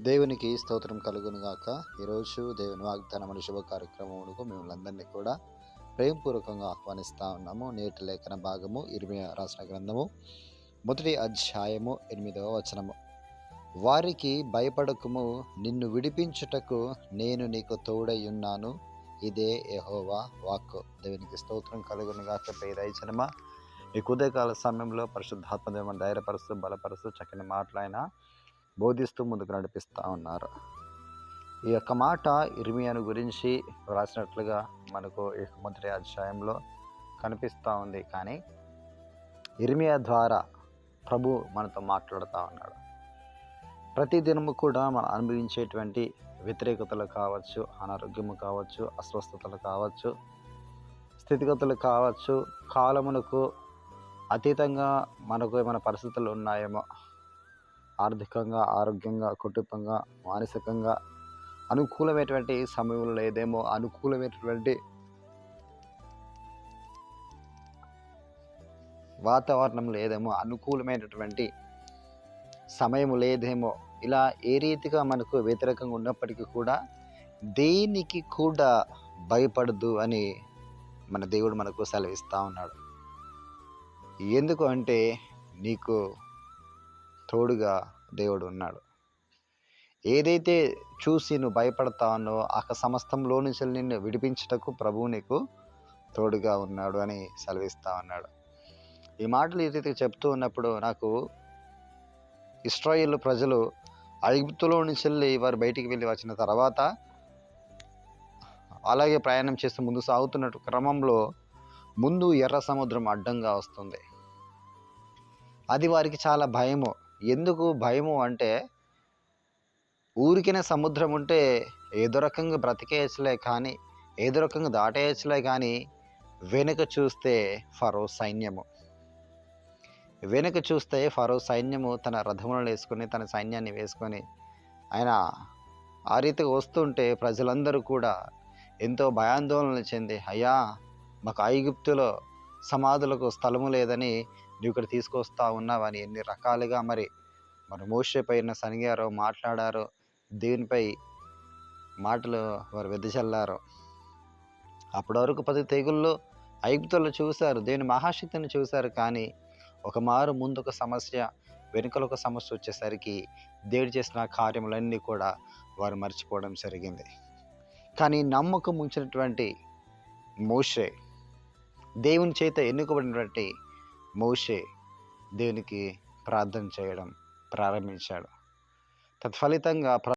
దేవునికి స్తోత్రం కలుగును గాక. ఈరోజు దేవుని వాగ్దానములు శుభ కార్యక్రమములకు మిమ్మల్ని అందరినీ కూడా ప్రేమపూర్వకంగా ఆహ్వానిస్తా ఉన్నాము. నేటి లేఖన భాగము ఇరవై రాసిన గ్రంథము మొదటి అధ్యాయము ఎనిమిదవ వచనము. వారికి భయపడకుము నిన్ను విడిపించుటకు నేను నీకు తోడై ఉన్నాను ఇదే ఎహోవా వాక్కు. దేవునికి స్తోత్రం కలుగును గాక పేదైచనమా ఈ ఉదయకాల సమయంలో పరిశుద్ధాత్మ దేవుని ధైర్యపరుస్తూ బలపరుస్తూ చక్కని మాట్లాడినా బోధిస్తూ ముందుకు నడిపిస్తూ ఉన్నారు. ఈ యొక్క మాట ఇర్మియాను గురించి వ్రాసినట్లుగా మనకు ఈ మొదటి అధ్యాయంలో కనిపిస్తూ ఉంది. కానీ ఇర్మియా ద్వారా ప్రభు మనతో మాట్లాడుతూ ఉన్నాడు. ప్రతి దినము కూడా మనం అనుభవించేటువంటి వ్యతిరేకతలు కావచ్చు అనారోగ్యము కావచ్చు అస్వస్థతలు కావచ్చు స్థితిగతులు కావచ్చు కాలమునకు అతీతంగా మనకు ఏమైనా పరిస్థితులు ఉన్నాయేమో ఆర్థికంగా ఆరోగ్యంగా కుటుంబంగా మానసికంగా అనుకూలమైనటువంటి సమయంలో లేదేమో అనుకూలమైనటువంటి వాతావరణం లేదేమో అనుకూలమైనటువంటి సమయం లేదేమో ఇలా ఏ రీతిగా మనకు వ్యతిరేకంగా ఉన్నప్పటికీ కూడా దేనికి కూడా భయపడదు అని మన దేవుడు మనకు సెలవిస్తూ ఉన్నాడు. ఎందుకు అంటే నీకు తోడుగా దేవుడు ఉన్నాడు ఏదైతే చూసి నువ్వు భయపడతానో ఆ సమస్తంలో నుంచి నిన్ను విడిపించుటకు ప్రభువు నీకు తోడుగా ఉన్నాడు అని సెలవిస్తా ఉన్నాడు. ఈ మాటలు ఏదైతే చెప్తూ ఉన్నప్పుడు నాకు ఇస్రాయిల్ ప్రజలు ఐగుప్తులో నుంచి వెళ్ళి వారు బయటికి వెళ్ళి వచ్చిన తర్వాత అలాగే ప్రయాణం చేస్తూ ముందు సాగుతున్న క్రమంలో ముందు ఎర్ర సముద్రం అడ్డంగా వస్తుంది. అది వారికి చాలా భయము. ఎందుకు భయము అంటే ఊరికినే సముద్రం ఉంటే ఏదో రకంగా బ్రతికేయచ్చులే కానీ ఏదో రకంగా దాటేయచ్చులే కానీ వెనుక చూస్తే ఫరో సైన్యము. వెనుక చూస్తే ఫరో సైన్యము తన రథములను వేసుకొని తన సైన్యాన్ని వేసుకొని ఆయన ఆ రీతిగా వస్తుంటే ప్రజలందరూ కూడా ఎంతో భయాందోళన చెంది అయ్యా మాకు ఐగుప్తులో సమాధులకు స్థలము లేదని నువ్వు ఇక్కడ తీసుకొస్తా ఉన్నావని ఎన్ని రకాలుగా మరి మరి మోసే పైన సనిగారో మాట్లాడారో దీనిపై మాటలు వారు వెదజల్లారు. అప్పటి వరకు పది తెగుళ్ళు ఐగుప్తుల్లో చూశారు దేని మహాశక్తిని చూశారు కానీ ఒక మారు ముందు ఒక సమస్య వెనుకలు ఒక సమస్య వచ్చేసరికి దేవుడు చేసిన కార్యములన్నీ కూడా వారు మర్చిపోవడం జరిగింది. కానీ నమ్మకం ఉంచినటువంటి మోషే దేవుని చేత ఎన్నుకోబడినటువంటి మోషే దేవునికి ప్రార్థన చేయడం ప్రారంభించాడు. తత్ఫలితంగా